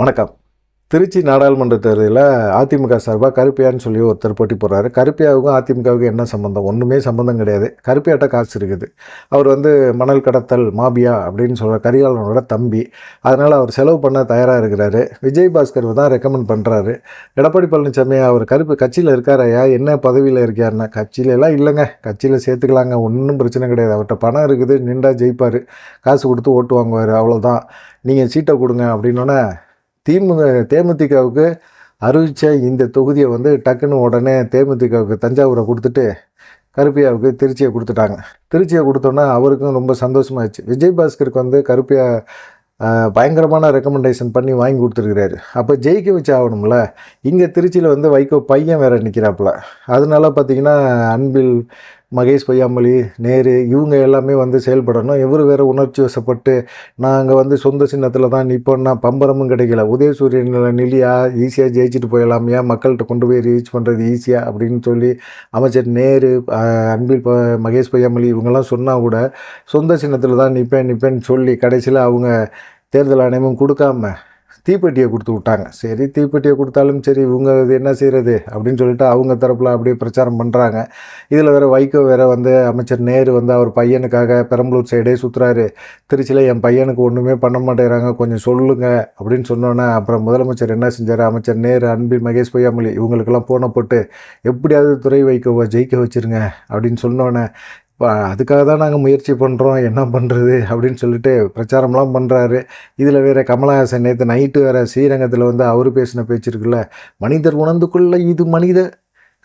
வணக்கம். திருச்சி நாடாளுமன்ற தேர்தலில் அதிமுக சார்பாக கருப்பையான்னு சொல்லி ஒருத்தர் போட்டி போடுறாரு. கருப்பையாவுக்கும் அதிமுகவுக்கும் என்ன சம்மந்தம் ஒன்றுமே சம்மந்தம் கிடையாது. கருப்பையாட்ட காசு இருக்குது. அவர் வந்து மணல் கடத்தல் மாபியா அப்படின்னு சொல்கிற கரிகாலனோட தம்பி. அதனால் அவர் செலவு பண்ண தயாராக இருக்கிறாரு. விஜய் பாஸ்கர் தான் ரெக்கமெண்ட் பண்ணுறாரு எடப்பாடி பழனிசாமி அவர் கருப்பு கட்சியில் இருக்காரையா? என்ன பதவியில் இருக்காருன்னா? கட்சியில எல்லாம் இல்லைங்க. கட்சியில் சேர்த்துக்கலாங்க. ஒன்றும் பிரச்சனை கிடையாது. அவர்கிட்ட பணம் இருக்குது. நின்றா ஜெயிப்பார். காசு கொடுத்து ஓட்டு வாங்குவார். அவ்வளோதான் நீங்கள் சீட்டை கொடுங்க அப்படின்னோடனே திமுக தேமுதிகவுக்கு அறிவித்த இந்த தொகுதியை வந்து டக்குன்னு உடனே தேமுதிகவுக்கு தஞ்சாவூரை கொடுத்துட்டு கருப்பியாவுக்கு திருச்சியை கொடுத்துட்டாங்க. திருச்சியை கொடுத்தோன்னே அவருக்கும் ரொம்ப சந்தோஷமாகிடுச்சு விஜய் பாஸ்கருக்கு வந்து கருப்பியா பயங்கரமான ரெக்கமெண்டேஷன் பண்ணி வாங்கி கொடுத்துருக்கிறாரு. அப்போ ஜெயிக்க வச்சு ஆகணும்ல. இங்கே திருச்சியில் வந்து வைகோ பையன் வேறு நிற்கிறாப்புல அதனால பார்த்திங்கன்னா அன்பில் மகேஷ் பொய்யாமொழி நேரு இவங்க எல்லாமே வந்து செயல்படணும். இவர் வேறு உணர்ச்சி வசப்பட்டு நாங்கள் வந்து சொந்த சின்னத்தில் தான் நிற்போம்னா பம்பரமும் கிடைக்கல. உதயசூரியனில் நிலியா ஈஸியாக ஜெயிச்சுட்டு போயிடலாம் ஏன் மக்கள்கிட்ட கொண்டு போய் ரீச் பண்ணுறது ஈஸியாக அப்படின்னு சொல்லி அமைச்சர் நேரு அன்பில் மகேஷ் பொய்யாமொழி இவங்கெல்லாம் சொன்னால் கூட சொந்த சின்னத்தில் தான் நிற்பேன் நிற்பேன்னு சொல்லி கடைசியில் அவங்க தேர்தல் ஆணையமும் கொடுக்காம தீப்பெட்டியை கொடுத்து விட்டாங்க. சரி தீப்பெட்டியை கொடுத்தாலும் சரி இவங்க இது என்ன செய்கிறது அப்படின்னு சொல்லிட்டு அவங்க தரப்பில் அப்படியே பிரச்சாரம் பண்ணுறாங்க இதில் வேறு வைகோ வேறு வந்து அமைச்சர் நேரு வந்து அவர் பையனுக்காக பெரம்பலூர் சைடே சுற்றுறாரு திருச்சியில் என் பையனுக்கு ஒன்றுமே பண்ண மாட்டேறாங்க கொஞ்சம் சொல்லுங்க அப்படின்னு சொன்னோன்னே அப்புறம் முதலமைச்சர் என்ன செஞ்சார்? அமைச்சர் நேரு அன்பில் மகேஷ் பொய்யாமொழி இவங்களுக்கெல்லாம் போன போட்டு எப்படியாவது துறை வைகோவை ஜெயிக்க வச்சிருங்க அப்படின்னு சொன்னோன்னே அதுக்காக தான் நாங்கள் முயற்சி பண்ணுறோம் என்ன பண்ணுறது அப்படின்னு சொல்லிட்டு பிரச்சாரம்லாம் பண்ணுறாரு இதில் வேறு கமலஹாசன் நேற்று நைட்டு வேறு ஸ்ரீரங்கத்தில் வந்து அவர் பேசின பேச்சு இருக்குல்ல மனிதர் உணர்ந்துக்குள்ள இது மனித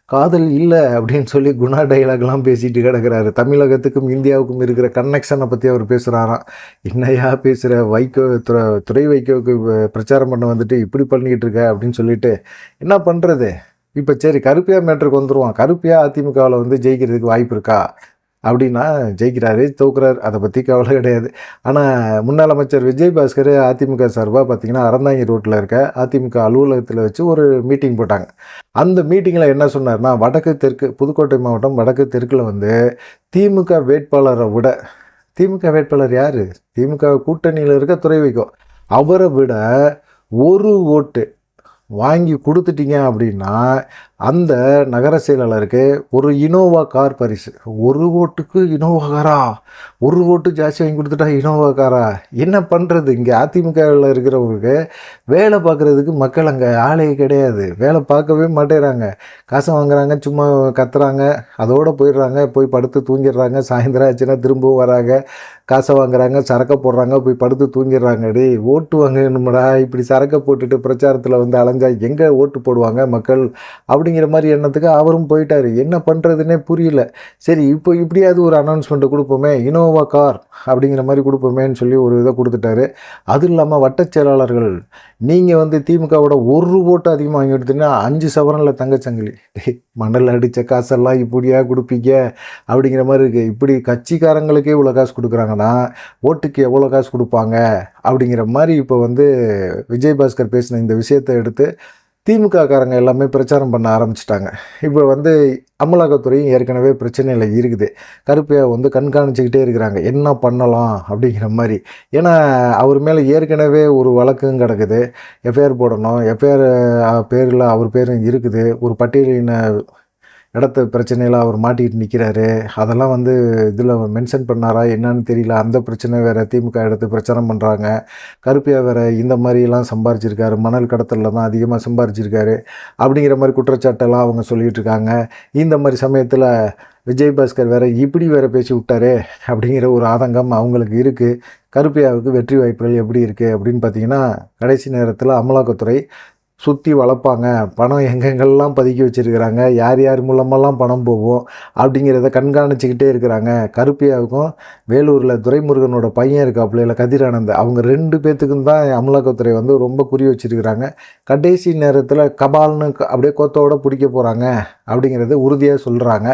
காதல் இல்லை அப்படின்னு சொல்லி குணா டைலாக்லாம் பேசிட்டு கிடக்கிறாரு. தமிழகத்துக்கும் இந்தியாவுக்கும் இருக்கிற கனெக்ஷனை பற்றி அவர் பேசுகிறாராம் என்னையா பேசுகிற வைகோ துறை துறை வைகோவுக்கு பிரச்சாரம் பண்ண வந்துட்டு இப்படி பண்ணிக்கிட்டு இருக்க அப்படின்னு சொல்லிட்டு என்ன பண்ணுறது இப்போ சரி கருப்பியா மேட்ருக்கு வந்துடுவான் கருப்பியா அதிமுகவில் வந்து ஜெயிக்கிறதுக்கு வாய்ப்பு இருக்கா? அப்படின்னா ஜெயிக்கிறாரு தூக்குறாரு. அதை பற்றி கவலை கிடையாது. ஆனால் முன்னாள் அமைச்சர் விஜய் பாஸ்கர் அதிமுக சார்பாக பார்த்தீங்கன்னா அறந்தாங்கி ரோட்டில் இருக்க அதிமுக அலுவலகத்தில் வச்சு ஒரு மீட்டிங் போட்டாங்க. அந்த மீட்டிங்கில் என்ன சொன்னார்னா வடக்கு தெற்கு புதுக்கோட்டை மாவட்டம் வடக்கு தெற்கில் வந்து திமுக வேட்பாளரை விட திமுக வேட்பாளர் யார்? திமுக கூட்டணியில் இருக்க துறை வைக்கும் அவரை விட ஒரு ஓட்டு வாங்கி கொடுத்துட்டீங்க அப்படின்னா அந்த நகர செயலாளருக்கு ஒரு இனோவா கார் பரிசு. ஒரு ஓட்டுக்கு இனோவா காரா? ஒரு ஓட்டு ஜாஸ்தி வாங்கி கொடுத்துட்டா இனோவா காரா? என்ன பண்ணுறது இங்கே அதிமுகவில் இருக்கிறவங்களுக்கு வேலை பார்க்குறதுக்கு மக்கள் அங்கே ஆளே கிடையாது. வேலை பார்க்கவே மாட்டேறாங்க. காசு வாங்குறாங்க சும்மா கத்துறாங்க. அதோடு போயிடுறாங்க போய் படுத்து தூங்கிடுறாங்க. சாயந்தரம் ஆச்சுன்னா திரும்பவும் வராங்க. காசை வாங்குறாங்க சரக்கை போடுறாங்க போய் படுத்து தூங்கிடுறாங்க. டேய் ஓட்டு வாங்கணும்டா. இப்படி சரக்கை போட்டுட்டு பிரச்சாரத்தில் வந்து அலைஞ்சா எங்கே ஓட்டு போடுவாங்க மக்கள்? அப்படி அப்படிங்கிற மாதிரி எண்ணத்துக்கு அவரும் போயிட்டார். என்ன பண்ணுறதுனே புரியல. சரி இப்போ இப்படியாவது ஒரு அனௌன்ஸ்மெண்ட்டை கொடுப்போமே இனோவா கார் அப்படிங்கிற மாதிரி கொடுப்போமேன்னு சொல்லி ஒரு இதை கொடுத்துட்டாரு. அதுவும் இல்லாமல் வட்டச் செயலாளர்கள் நீங்கள் வந்து திமுகவோட ஒரு ஓட்டு அதிகமாக வாங்கி எடுத்தீங்கன்னா அஞ்சு சவரனில் தங்கச்சங்கிலி மணல் அடித்த காசெல்லாம் இப்படியா கொடுப்பீங்க? அப்படிங்கிற மாதிரி இருக்குது இப்படி கட்சிக்காரங்களுக்கே இவ்வளோ காசு கொடுக்குறாங்கன்னா ஓட்டுக்கு எவ்வளோ காசு கொடுப்பாங்க? அப்படிங்கிற மாதிரி இப்போ வந்து விஜய் பாஸ்கர் பேசின இந்த விஷயத்தை எடுத்து திமுககாரங்க எல்லாமே பிரச்சாரம் பண்ண ஆரம்பிச்சிட்டாங்க. இப்போ வந்து அமலாக்கத்துறையும் ஏற்கனவே பிரச்சனையில் இருக்குது. கருப்பையா வந்து கண்காணிச்சுக்கிட்டே இருக்கிறாங்க. என்ன பண்ணலாம் அப்படிங்கிற மாதிரி. ஏன்னா அவர் மேலே ஏற்கனவே ஒரு வழக்கும் கிடக்குது. எஃப்ஐஆர் போடணும். எஃப்ஐஆர் பேரில் அவர் பேரும் இருக்குது. ஒரு பட்டியலின இடத்த பிரச்சனையில் அவர் மாட்டிக்கிட்டு நிற்கிறாரு அதெல்லாம் வந்து இதில் மென்ஷன் பண்ணாரா என்னன்னு தெரியல. அந்த பிரச்சனை வேறு திமுக எடுத்து பிரச்சாரம் பண்ணுறாங்க கருப்பியா வேறு இந்த மாதிரிலாம் சம்பாரிச்சிருக்காரு. மணல் கடத்தலில் தான் அதிகமாக சம்பாரிச்சிருக்காரு. அப்படிங்கிற மாதிரி குற்றச்சாட்டெல்லாம் அவங்க சொல்லிகிட்டு இருக்காங்க. இந்த மாதிரி சமயத்தில் விஜய் பாஸ்கர் வேறு இப்படி வேறு பேசி விட்டாரே அப்படிங்கிற ஒரு ஆதங்கம் அவங்களுக்கு இருக்குது கருப்பியாவுக்கு வெற்றி வாய்ப்புகள் எப்படி இருக்குது அப்படின்னு பார்த்தீங்கன்னா கடைசி நேரத்தில் அமலாக்கத்துறை சுற்றி வளர்ப்பாங்க. பணம் எங்கெங்கெல்லாம் பதுக்கி வச்சுருக்கிறாங்க? யார் யார் மூலமெல்லாம் பணம் போகும்? அப்படிங்கிறத கண்காணிச்சுக்கிட்டே இருக்கிறாங்க. கருப்பியாவுக்கும் வேலூரில் துரைமுருகனோட பையன் இருக்காப்புல இல்லை கதிரானந்த் அவங்க ரெண்டு பேர்த்துக்கும் தான் அமலாக்கத்துறை வந்து ரொம்ப குறி வச்சிருக்கிறாங்க. கடைசி நேரத்தில் கபால்னு அப்படியே கொத்தோட பிடிக்க போகிறாங்க அப்படிங்கிறத உறுதியாக சொல்கிறாங்க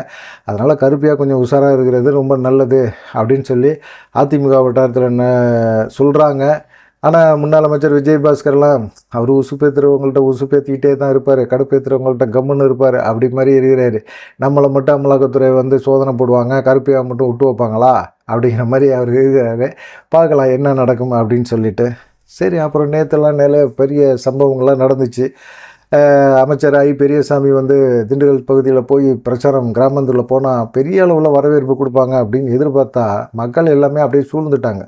அதனால் கருப்பியாக கொஞ்சம் உஷாராக இருக்கிறது ரொம்ப நல்லது அப்படின்னு சொல்லி அதிமுக வட்டாரத்தில் என்ன சொல்கிறாங்க ஆனால் முன்னாள் அமைச்சர் விஜய் பாஸ்கர்லாம் அவர் உசுப்பேற்றுறவங்கள்ட்ட உசுப்பேற்றிக்கிட்டே தான் இருப்பார் கடுப்பேத்துறவங்கள்ட்ட கம்முன்னு இருப்பார் அப்படி மாதிரி இருக்கிறாரு. நம்மளை மட்டும் அமலாக்கத்துறை வந்து சோதனை போடுவாங்க கருப்பியா மட்டும் விட்டு வைப்பாங்களா? அப்படிங்கிற மாதிரி அவர் இருக்கிறாரு. பார்க்கலாம் என்ன நடக்கும் அப்படின்னு சொல்லிட்டு. சரி அப்புறம் நேற்றுலாம் நில பெரிய சம்பவங்கள்லாம் நடந்துச்சு. அமைச்சர் ஐ பெரியசாமி வந்து திண்டுக்கல் பகுதியில் போய் பிரச்சாரம் கிராமத்தில் போனால் பெரிய அளவில் வரவேற்பு கொடுப்பாங்க அப்படின்னு எதிர்பார்த்தா மக்கள் எல்லாமே அப்படியே சூழ்ந்துட்டாங்க.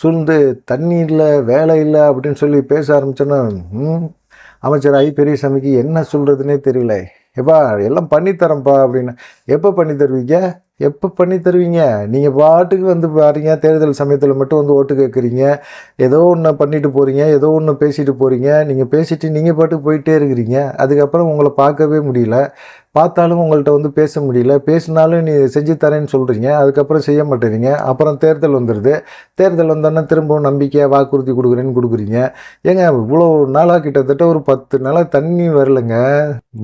சூழ்ந்து தண்ணி இல்லை வேலை இல்லை அப்படின்னு சொல்லி பேச ஆரம்பிச்சோன்னா அமைச்சர் ஐ. பெரியசாமிக்கு என்ன சொல்கிறதுனே தெரியல. எப்பா எல்லாம் பண்ணித்தரேன்ப்பா அப்படின்னு. எப்போ பண்ணி தருவீங்க? எப்போ பண்ணி தருவீங்க? நீங்கள் பாட்டுக்கு வந்து பாருங்க தேர்தல் சமயத்தில் மட்டும் வந்து ஓட்டு கேட்குறீங்க ஏதோ ஒன்று பண்ணிட்டு போகிறீங்க ஏதோ ஒன்று பேசிட்டு போகிறீங்க நீங்கள் பேசிட்டு நீங்கள் பாட்டுக்கு போயிட்டே இருக்கிறீங்க. அதுக்கப்புறம் உங்களை பார்க்கவே முடியல. பார்த்தாலும் உங்கள்கிட்ட வந்து பேச முடியல. பேசினாலும் நீ செஞ்சு தரேன்னு சொல்கிறீங்க அதுக்கப்புறம் செய்ய மாட்டேறீங்க. அப்புறம் தேர்தல் வந்துடுது தேர்தல் வந்தோன்னே திரும்பவும் நம்பிக்கையாக வாக்குறுதி கொடுக்குறேன்னு கொடுக்குறீங்க. ஏங்க இவ்வளோ நாளாக கிட்டத்தட்ட ஒரு பத்து நாளாக தண்ணி வரலைங்க.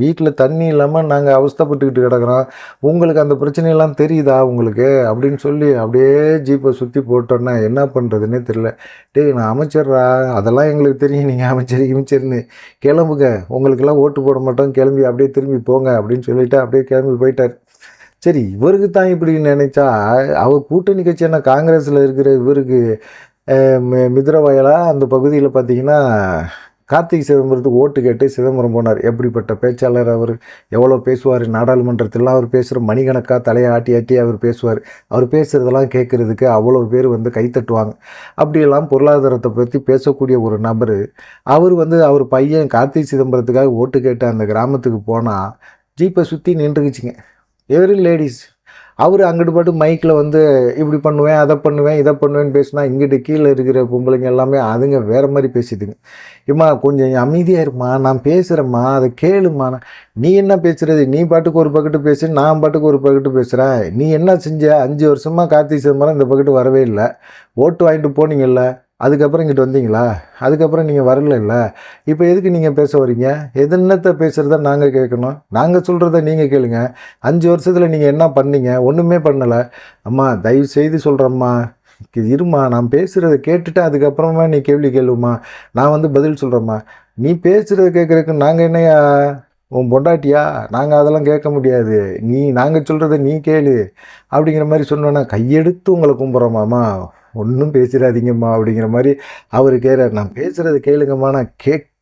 வீட்டில் தண்ணி இல்லாமல் நாங்கள் அவஸ்தைப்பட்டுக்கிட்டு கிடக்குறோம். உங்களுக்கு அந்த பிரச்சனையெல்லாம் தெரியுதா உங்களுக்கு? அப்படின்னு சொல்லி அப்படியே ஜீப்பை சுற்றி போட்டோன்னா என்ன பண்ணுறதுன்னே தெரில டேய் நான் அமைச்சர்ரா? அதெல்லாம் எங்களுக்கு தெரியும். நீங்கள் அமைச்சர் அமைச்சர்னு கிளம்புங்க. உங்களுக்கெல்லாம் ஓட்டு போட மாட்டோம். கிளம்பி அப்படியே திரும்பி போங்க அப்படின்னு சொல்லிவிட்டு அப்படியே கிளம்பி போயிட்டார். சரி இவருக்கு தான் இப்படி நினைச்சா? அவர் கூட்டணி கட்சி என்ன காங்கிரஸில் இருக்கிற இவருக்கு அஹ், மி- அந்த பகுதியில் பார்த்தீங்கன்னா கார்த்திக் சிதம்பரத்துக்கு ஓட்டு கேட்டு சிதம்பரம் போனார். எப்படிப்பட்ட பேச்சாளர் அவர்? எவ்வளோ பேசுவார்? நாடாளுமன்றத்திலாம் அவர் பேசுகிற மணிக்கணக்காக தலையை ஆட்டி ஆட்டி அவர் பேசுவார். அவர் பேசுகிறதெல்லாம் கேட்குறதுக்கு அவ்வளோ பேர் வந்து கைத்தட்டுவாங்க அப்படியெல்லாம் பொருளாதாரத்தை பற்றி பேசக்கூடிய ஒரு நபர் அவர் வந்து அவர் பையன் கார்த்திக் சிதம்பரத்துக்காக ஓட்டு கேட்டு அந்த கிராமத்துக்கு போனால் ஜீப்பை சுற்றி நின்றுக்குச்சிங்க. எவரி லேடிஸ் அவர் அங்கிட்டு பாட்டு மைக்கில் வந்து இப்படி பண்ணுவேன் அதை பண்ணுவேன் இதை பண்ணுவேன்னு பேசினா இங்கிட்டு கீழே இருக்கிற பொம்பளைங்க எல்லாமே அதுங்க வேறு மாதிரி பேசிதுங்க இம்மா கொஞ்சம் அமைதியாக இருமா நான் பேசுகிறேம்மா அதை கேளுமா நீ என்ன பேசுகிறது நீ பாட்டுக்கு ஒரு பக்கெட்டு பேசு நான் பாட்டுக்கு ஒரு பக்கெட்டு பேசுகிறேன் நீ என்ன செஞ்ச? அஞ்சு வருஷமாக கார்த்திக் சிதம்பரம் இந்த பக்கெட்டு வரவே இல்லை. ஓட்டு வாங்கிட்டு போனீங்கல்ல. அதுக்கப்புறம் இங்கிட்டு வந்தீங்களா? அதுக்கப்புறம் நீங்கள் வரல இப்போ எதுக்கு நீங்கள் பேச வரீங்க எதுன்னத்தை பேசுகிறத நாங்கள் கேட்கணும். நாங்கள் சொல்கிறத நீங்கள் கேளுங்க. அஞ்சு வருஷத்தில் நீங்கள் என்ன பண்ணீங்க? ஒன்றுமே பண்ணலை. அம்மா தயவு செய்து சொல்கிறேம்மா இருமா நான் பேசுகிறத கேட்டுட்டு அதுக்கப்புறமா நீ கேள்வி கேளுமா நான் வந்து பதில் சொல்கிறேம்மா நீ பேசுகிறத கேட்குறதுக்கு நாங்கள் என்னையா? உன் பொண்டாட்டியா? நாங்கள் அதெல்லாம் கேட்க முடியாது. நீ நாங்கள் சொல்கிறத நீ கேளு. அப்படிங்கிற மாதிரி சொன்னோன்னா கையெடுத்து உங்களை கும்பிட்றோமாம்மா ஒன்றும் பேசிடாதீங்கம்மா அப்படிங்கிற மாதிரி அவர் கேட்குறாரு நான் பேசுகிறது கேளுங்கம்மா நான்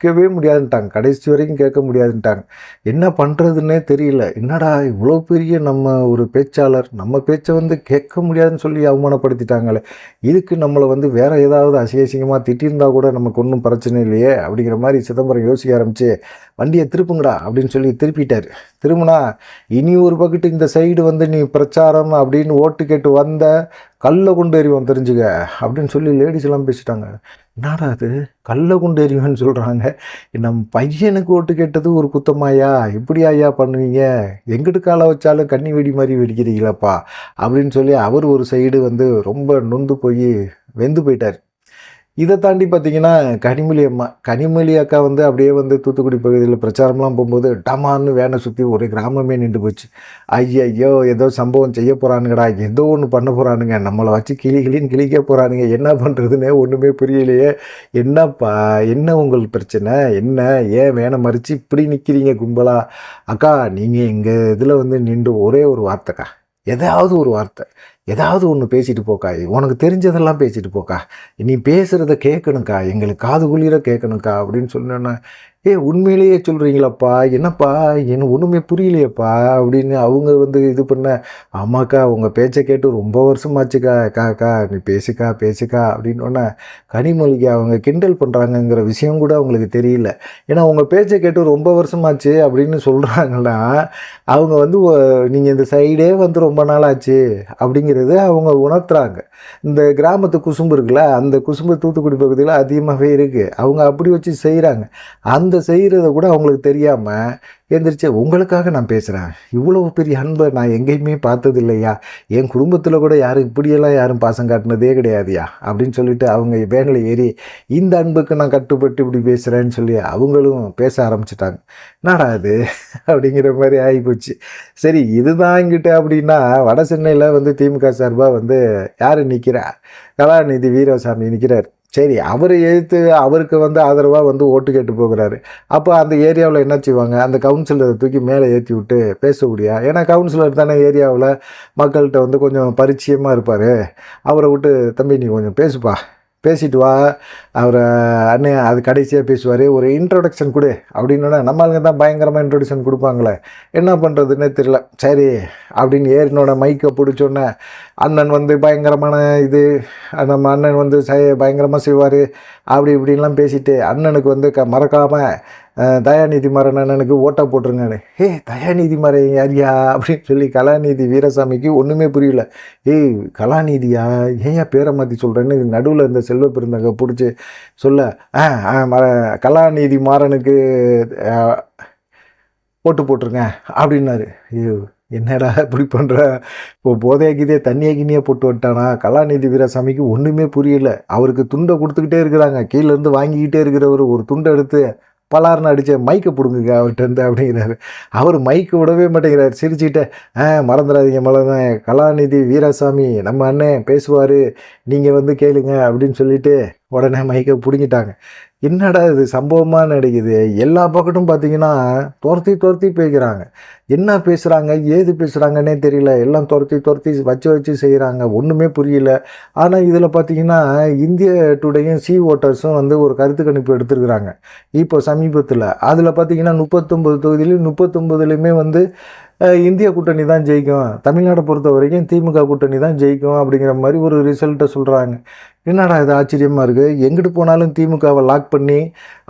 கேட்கவே முடியாதுன்ட்டாங்க. கடைசி வரைக்கும் கேட்க முடியாதுன்ட்டாங்க. என்ன பண்ணுறதுன்னே தெரியல. என்னடா இவ்வளோ பெரிய நம்ம ஒரு பேச்சாளர் நம்ம பேச்சை வந்து கேட்க முடியாதுன்னு சொல்லி அவமானப்படுத்திட்டாங்களே. இதுக்கு நம்மளை வந்து வேறு ஏதாவது அசிங்கசிங்கமாக திட்டியிருந்தா கூட நமக்கு ஒன்றும் பிரச்சனை இல்லையே அப்படிங்கிற மாதிரி சிதம்பரம் யோசிக்க ஆரம்பிச்சு வண்டியை திருப்புங்கடா அப்படின்னு சொல்லி திருப்பிட்டார். திரும்பினா இனி ஒரு பக்கெட்டு இந்த சைடு வந்து நீ பிரச்சாரம் அப்படின்னு ஓட்டு கேட்டு வந்த கல்லை கொண்டு எறிவோம் தெரிஞ்சுக்க அப்படின்னு சொல்லி லேடிஸ் எல்லாம் பேசிட்டாங்க. என்னடா அது கல்லை கொண்டு எறிவேன்னு சொல்கிறாங்க நம்ம பையனுக்கு ஓட்டு கேட்டது ஒரு குத்தமாயா எப்படி ஐயா பண்ணுவீங்க? எங்கிட்டு காலை வச்சாலும் கண்ணி வெடி மாதிரி வெடிக்கிறீங்களப்பா? அப்படின்னு சொல்லி அவர் ஒரு சைடு வந்து ரொம்ப நொந்து போய் வெந்து போயிட்டார். இதை தாண்டி பார்த்தீங்கன்னா கனிமொழி அம்மா கனிமொழி அக்கா வந்து அப்படியே வந்து தூத்துக்குடி பகுதியில் பிரச்சாரம்லாம் போகும்போது டமான்னு வேனை சுற்றி ஒரு கிராமமே நின்று போச்சு. ஐயோ ஏதோ சம்பவம் செய்ய போகிறானுங்கடா ஏதோ ஒன்று பண்ண போகிறானுங்க நம்மளை வச்சு கிளி கிளின்னு கிழிக்க போகிறானுங்க என்ன பண்ணுறதுன்னே ஒன்றுமே புரியலையே. என்னப்பா என்ன உங்களுக்கு பிரச்சனை? என்ன? ஏன் வேனை மறித்து இப்படி நிற்கிறீங்க கும்பலா? அக்கா நீங்கள் எங்கள் இதில் வந்து நின்று ஒரே ஒரு வார்த்தைக்கா. ஏதாவது ஒரு வார்த்தை. ஏதாவது ஒன்று பேசிட்டு போக்கா. உனக்கு தெரிஞ்சதெல்லாம் பேசிட்டு போக்கா. நீ பேசுகிறத கேட்கணுக்கா. எங்களுக்கு காது குளிர கேட்கணுக்கா அப்படின்னு சொன்னோன்னே ஏ உண்மையிலேயே சொல்கிறீங்களாப்பா என்னப்பா? எனக்கு ஒன்றுமே புரியலையேப்பா? அப்படின்னு அவங்க வந்து இது பண்ண ஆமாக்கா உங்கள் பேச்சை கேட்டு ரொம்ப வருஷமாச்சுக்கா அக்கா அக்கா நீ பேசுக்கா பேசுக்கா அப்படின்னோடனே கனிமொழிக்கு அவங்க கிண்டல் பண்ணுறாங்கங்கிற விஷயம் கூட அவங்களுக்கு தெரியல. ஏன்னா உங்கள் பேச்சை கேட்டு ரொம்ப வருஷமாச்சு அப்படின்னு சொல்கிறாங்கன்னா அவங்க வந்து நீங்கள் இந்த சைடே வந்து ரொம்ப நாள் ஆச்சு அப்படிங்கிறது அவங்க உணர்த்துறாங்க. இந்த கிராமத்து குசும்பு இருக்குல்ல அந்த குசும்பு தூத்துக்குடி பகுதியில் அதிகமாகவே இருக்குது அவங்க அப்படி வச்சு செய்கிறாங்க அந்த செய்கிறத கூட அவங்களுக்கு தெரியாமல் எந்திரிச்சு உங்களுக்காக நான் பேசுகிறேன் இவ்வளோ பெரிய அன்பை நான் எங்கேயுமே பார்த்தது இல்லையா என் குடும்பத்தில் கூட யாரும் இப்படியெல்லாம் யாரும் பாசம் காட்டினதே கிடையாதுயா? அப்படின்னு சொல்லிட்டு அவங்க வேனில் ஏறி இந்த அன்புக்கு நான் கட்டுப்பட்டு இப்படி பேசுகிறேன்னு சொல்லி அவங்களும் பேச ஆரம்பிச்சிட்டாங்க. நாடா இது? அப்படிங்கிற மாதிரி ஆகிப்போச்சு. சரி இதுதான் கிட்ட அப்படின்னா வட சென்னையில் வந்து திமுக சார்பாக வந்து யார் நிற்கிறா கலாநிதி வீரசாமி நிற்கிறார் சரி அவரை எதிர்த்து அவருக்கு வந்து ஆதரவாக வந்து ஓட்டு கேட்டு போகிறாரு. அப்போ அந்த ஏரியாவில் என்ன செய்வாங்க? அந்த கவுன்சிலரை தூக்கி மேலே ஏற்றி விட்டு பேசக்கூடியா ஏன்னா கவுன்சிலர் தானே ஏரியாவில் மக்கள்கிட்ட வந்து கொஞ்சம் பரிச்சயமாக இருப்பார். அவரை விட்டு தம்பி நீ கொஞ்சம் பேசுப்பா. பேசிட்டு வா. அவர் அண்ணன் அது கடைசியாக பேசுவார். ஒரு இன்ட்ரொடக்ஷன் கொடு. அப்படின்னா நம்ம ஆளுங்க தான் பயங்கரமாக இன்ட்ரொடக்ஷன் கொடுப்பாங்களே. என்ன பண்ணுறதுன்னே தெரியல. சரி அப்படின்னு ஏறினோட மைக்கை பிடிச்சோன்னே அண்ணன் வந்து பயங்கரமான இது நம்ம அண்ணன் வந்து செ பயங்கரமாக செய்வார். அப்படி இப்படின்லாம் பேசிட்டு அண்ணனுக்கு வந்து க மறக்காமல் தயாநிதி மாறன் அண்ணனுக்கு போட்டிருங்கன்னு போட்டுருங்கன்னு ஏ தயாநிதி மாறன் யாரியா அப்படின்னு சொல்லி கலாநிதி வீரசாமிக்கு ஒன்றுமே புரியல. ஏய் கலாநிதியா? ஏன் பேரை மாற்றி சொல்கிறேன்னு நடுவில் இந்த செல்வ பெருந்தங்க பிடிச்சி சொல்ல. ஆ ஆ மர கலாநிதி மாறனுக்கு ஓட்டு போட்டிருங்க அப்படின்னாரு. ஐயோ என்னடா இப்படி பண்ணுற இப்போ போதையாக்கிதே தண்ணியை கிண்ணியே போட்டு விட்டானா கலாநிதி வீரசாமிக்கு ஒன்றுமே புரியல. அவருக்கு துண்டை கொடுத்துக்கிட்டே இருக்கிறாங்க. கீழேருந்து வாங்கிக்கிட்டே இருக்கிறவர். ஒரு துண்டை எடுத்து பலார்னு அடித்த மைக்கை பிடுங்குங்க அவர்கிட்ட இருந்து அப்படிங்கிறாரு. அவர் மைக்கு விடவே மாட்டேங்கிறார். சிரிச்சுக்கிட்டே ஆ மறந்துடாதீங்க மலர்ந்த கலாநிதி வீராசாமி நம்ம அண்ணன் பேசுவார். நீங்கள் வந்து கேளுங்க அப்படின்னு சொல்லிட்டு உடனே மைக்கை பிடுங்கிட்டாங்க. என்னடா இது? சம்பவமாக நடிக்குது? எல்லா பக்கட்டும் பார்த்தீங்கன்னா துரத்தி துரத்தி போய்க்கிறாங்க என்ன பேசுகிறாங்க ஏது பேசுகிறாங்கன்னே தெரியல. எல்லாம் துரத்தி துரத்தி வச்சு வச்சு செய்கிறாங்க ஒன்றுமே புரியல. ஆனால் இதில் பார்த்தீங்கன்னா இந்திய டுடேயும் சி ஓட்டர்ஸும் வந்து ஒரு கருத்து கணிப்பு எடுத்திருக்கிறாங்க. இப்போ சமீபத்தில். அதில் பார்த்தீங்கன்னா முப்பத்தொம்பது தொகுதியிலையும் முப்பத்தொம்பதுலேயுமே வந்து இந்திய கூட்டணி தான் ஜெயிக்கும். தமிழ்நாடை பொறுத்த வரைக்கும் திமுக கூட்டணி தான் ஜெயிக்கும் அப்படிங்கிற மாதிரி ஒரு ரிசல்ட்டை சொல்கிறாங்க என்னடா இது ஆச்சரியமாக இருக்குது எங்கிட்டு போனாலும் திமுகவை லாக் பண்ணி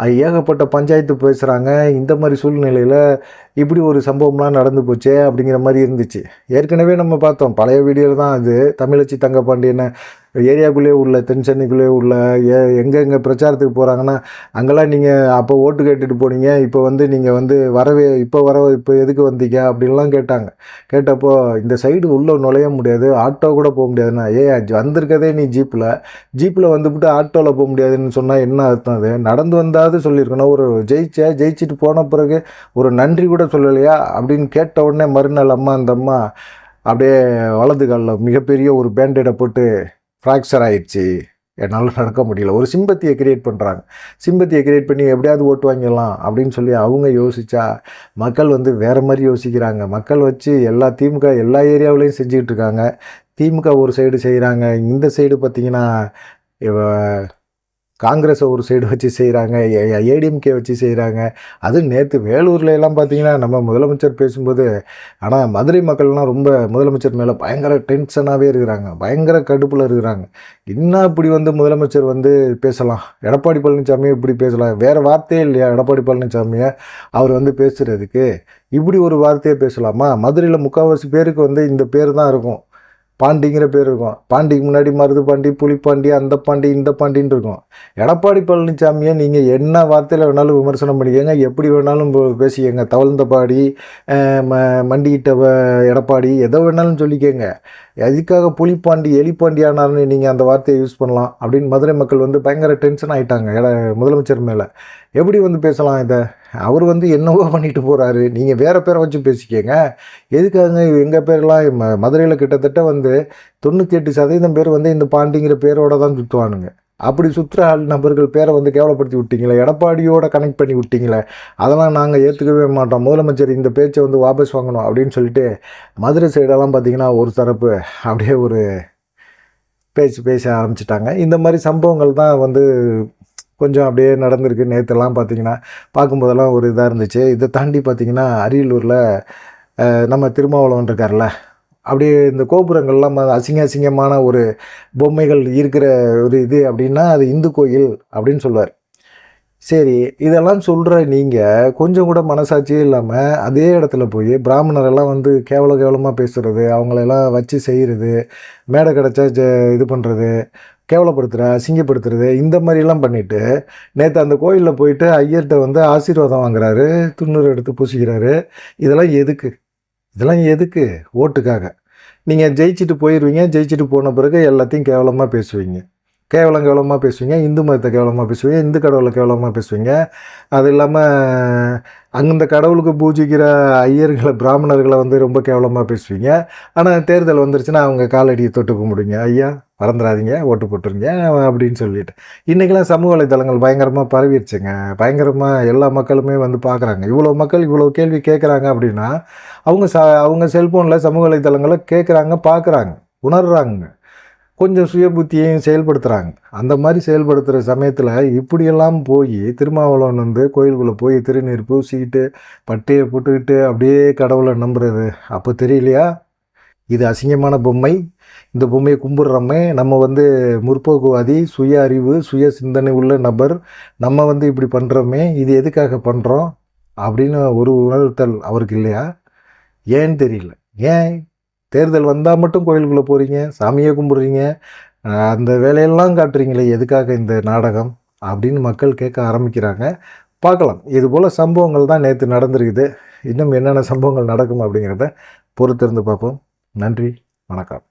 ஏகப்பட்ட பஞ்சாயத்து பேசுகிறாங்க இந்த மாதிரி சூழ்நிலையில் இப்படி ஒரு சம்பவம்லாம் நடந்து போச்சே அப்படிங்கிற மாதிரி இருந்துச்சு. ஏற்கனவே நம்ம பார்த்தோம். பழைய வீடியோவில் தான் அது தமிழச்சி தங்கப்பாண்டியனை ஏரியாக்குள்ளேயே உள்ள தென் சென்னைக்குள்ளேயே உள்ள ஏ எங்கெங்கே பிரச்சாரத்துக்கு போகிறாங்கன்னா அங்கெல்லாம் நீங்கள் அப்போ ஓட்டு கேட்டுட்டு போனீங்க இப்போ வந்து நீங்கள் வந்து வரவே இப்போ வர இப்போ எதுக்கு வந்தீங்க அப்படின்லாம் கேட்டாங்க. கேட்டப்போ இந்த சைடு உள்ளே நுழைய முடியாது ஆட்டோ கூட போக முடியாதுன்னா ஏ வந்திருக்கதே நீ ஜீப்பில் ஜீப்பில் வந்துவிட்டு ஆட்டோவில் போக முடியாதுன்னு சொன்னால் என்ன அர்த்தம் அது? நடந்து வந்தாவது சொல்லியிருக்கணும். ஒரு ஜெயிச்ச ஜெயிச்சுட்டு போன பிறகு ஒரு நன்றி கூட சொல்லலையா? அப்படின்னு கேட்ட உடனே மறுநாள் அம்மா அந்த அம்மா அப்படியே வலது காலில் மிகப்பெரிய ஒரு பேண்டேடை போட்டு ஃப்ராக்சர் ஆயிடுச்சு. என்னால் நடக்க முடியல. ஒரு சிம்பத்தியை கிரியேட் பண்ணுறாங்க சிம்பத்தியை கிரியேட் பண்ணி எப்படியாவது ஓட்டு வாங்கிடலாம் அப்படின்னு சொல்லி அவங்க யோசித்தா மக்கள் வந்து வேறு மாதிரி யோசிக்கிறாங்க. மக்கள் வச்சு எல்லா திமுக எல்லா ஏரியாவிலையும் செஞ்சுக்கிட்டு இருக்காங்க. திமுக ஒரு சைடு செய்கிறாங்க இந்த சைடு பார்த்திங்கன்னா காங்கிரஸை ஒரு சைடு வச்சு செய்கிறாங்க ஏடிஎம்கே வச்சு செய்கிறாங்க அதுவும் நேற்று வேலூர்ல எல்லாம் பார்த்தீங்கன்னா நம்ம முதலமைச்சர் பேசும்போது ஆனால் மதுரை மக்கள்லாம் ரொம்ப முதலமைச்சர் மேலே பயங்கர டென்ஷனாகவே இருக்கிறாங்க. பயங்கர கடுப்பில் இருக்கிறாங்க. என்ன இப்படி வந்து முதலமைச்சர் வந்து பேசலாம்? எடப்பாடி பழனிசாமியை இப்படி பேசலாம். வேறு வார்த்தையே இல்லையா எடப்பாடி பழனிசாமியை? அவர் வந்து பேசுகிறதுக்கு இப்படி ஒரு வார்த்தையை பேசலாமா? மதுரையில் முக்கால்வாசி பேருக்கு வந்து இந்த பேர் தான் இருக்கும். பாண்டிங்கிற பேர் இருக்கும். பாண்டிக்கு முன்னாடி மருது பாண்டி புலிப்பாண்டி அந்த பாண்டி இந்த பாண்டின்னு இருக்கும். எடப்பாடி பழனிசாமியை நீங்கள் என்ன வார்த்தையில் வேணாலும் விமர்சனம் பண்ணிக்கோங்க. எப்படி வேணாலும் பேசிக்கோங்க பேசிக்கங்க. தவழ்ந்த பாடி ம மண்டிக்கிட்ட வ- எடப்பாடி எதை வேணாலும் சொல்லிக்கோங்க. எதுக்காக புலிப்பாண்டி எலிப்பாண்டி ஆனார்னு நீங்கள் அந்த வார்த்தையை யூஸ் பண்ணலாம் அப்படின்னு மதுரை மக்கள் வந்து பயங்கர டென்ஷன் ஆகிட்டாங்க முதலமைச்சர் மேலே. எப்படி வந்து பேசலாம் இதை? அவர் வந்து என்னவோ பண்ணிட்டு போகிறாரு நீங்கள் வேறு பேரை வச்சு பேசிக்கங்க. எதுக்காக எங்கள் பேரெலாம் ம மதுரையில் கிட்டத்தட்ட வந்து தொண்ணூற்றி எட்டு சதவீதம் பேர் வந்து இந்த பாண்டிங்கிற பேரோட தான் சுற்றுவானுங்க அப்படி சுற்றுற நபர்கள் பேரை வந்து கேவலப்படுத்தி விட்டீங்களே எடப்பாடியோட கனெக்ட் பண்ணி விட்டீங்களே அதெல்லாம் நாங்கள் ஏற்றுக்கவே மாட்டோம். முதலமைச்சர் இந்த பேச்சை வந்து வாபஸ் வாங்கணும் அப்படின்னு சொல்லிட்டு மதுரை சைடெல்லாம் பார்த்திங்கன்னா ஒரு தரப்பு அப்படியே ஒரு பேச்சு பேச ஆரம்பிச்சிட்டாங்க. இந்த மாதிரி சம்பவங்கள் தான் வந்து கொஞ்சம் அப்படியே நடந்திருக்கு. நேற்றுலாம் பார்த்தீங்கன்னா பார்க்கும்போதெல்லாம் ஒரு இதாக இருந்துச்சு. இதை தாண்டி பார்த்தீங்கன்னா அரியலூரில் நம்ம திருமாவளவன் இருக்கார்ல அப்படியே இந்த கோபுரங்கள்லாம் ம- அசிங்க அசிங்கமான ஒரு பொம்மைகள் இருக்கிற ஒரு இது அப்படின்னா அது இந்து கோயில் அப்படின்னு சொல்லுவார் சரி இதெல்லாம் சொல்கிற நீங்கள் கொஞ்சம் கூட மனசாட்சியே இல்லாமல் அதே இடத்துல போய் பிராமணரெல்லாம் வந்து கேவல கேவலமாக பேசுகிறது அவங்களெல்லாம் வச்சு செய்கிறது மேடை கிடச்சா ஜ இது பண்ணுறது கேவலப்படுத்துகிற அசிங்கப்படுத்துறது இந்த மாதிரிலாம் பண்ணிவிட்டு நேற்று அந்த கோயிலில் போயிட்டு ஐயர்கிட்ட வந்து ஆசீர்வாதம் வாங்குறாரு துண்ணூறு எடுத்து பூசிக்கிறாரு. இதெல்லாம் எதுக்கு? இதெல்லாம் எதுக்கு? ஓட்டுக்காக. நீங்கள் ஜெயிச்சுட்டு போயிடுவீங்க ஜெயிச்சுட்டு போன பிறகு எல்லாத்தையும் கேவலமாக பேசுவீங்க. கேவலம் கேவலமாக பேசுவீங்க இந்து மதத்தை கேவலமாக பேசுவீங்க இந்து கடவுளை கேவலமாக பேசுவீங்க. அது இல்லாமல் அந்த கடவுளுக்கு பூஜிக்கிற ஐயர்களை பிராமணர்களை வந்து ரொம்ப கேவலமாக பேசுவீங்க. ஆனால் தேர்தல் வந்துருச்சுன்னா அவங்க காலடியை தொட்டு கும்பிடுங்க ஐயா மறந்துடாதீங்க ஓட்டு போட்டுருங்க அப்படின்னு சொல்லிட்டு. இன்றைக்கெல்லாம் சமூக வலைதளங்கள் பயங்கரமாக பரவிடுச்சுங்க பயங்கரமாக எல்லா மக்களுமே வந்து பார்க்குறாங்க இவ்வளோ மக்கள் இவ்வளோ கேள்வி கேட்குறாங்க அப்படின்னா அவங்க ச அவங்க செல்ஃபோனில் சமூக வலைதளங்களை கேட்குறாங்க பார்க்குறாங்க உணர்றாங்க கொஞ்சம் சுய புத்தியையும் செயல்படுத்துகிறாங்க அந்த மாதிரி செயல்படுத்துகிற சமயத்தில் இப்படியெல்லாம் போய் திருமாவளவன் வந்து கோயிலுக்குள்ளே போய் திருநீர் பூசிக்கிட்டு பட்டியை போட்டுக்கிட்டு அப்படியே கடவுளை நம்புறது. அப்போ தெரியலையா? இது அசிங்கமான பொம்மை. இந்த பொம்மையை கும்பிட்றோமே நம்ம வந்து முற்போக்குவாதி சுய அறிவு சுய சிந்தனை உள்ள நபர். நம்ம வந்து இப்படி பண்ணுறோமே இது எதுக்காக பண்ணுறோம் அப்படின்னு ஒரு உணர்த்தல் அவருக்கு இல்லையா? ஏன்னு தெரியல. ஏன்? தேர்தல் வந்தால் மட்டும் கோயிலுக்குள்ளே போகிறீங்க சாமியை கும்பிட்றீங்க அந்த வேலையெல்லாம் காட்டுறீங்களே எதுக்காக இந்த நாடகம் அப்படின்னு மக்கள் கேட்க ஆரம்பிக்கிறாங்க. பார்க்கலாம். இது போல் சம்பவங்கள் தான் நேற்று நடந்திருக்குது. இன்னும் என்னென்ன சம்பவங்கள் நடக்கும் அப்படிங்கிறத பொறுத்திருந்து பார்ப்போம். நன்றி. வணக்கம்.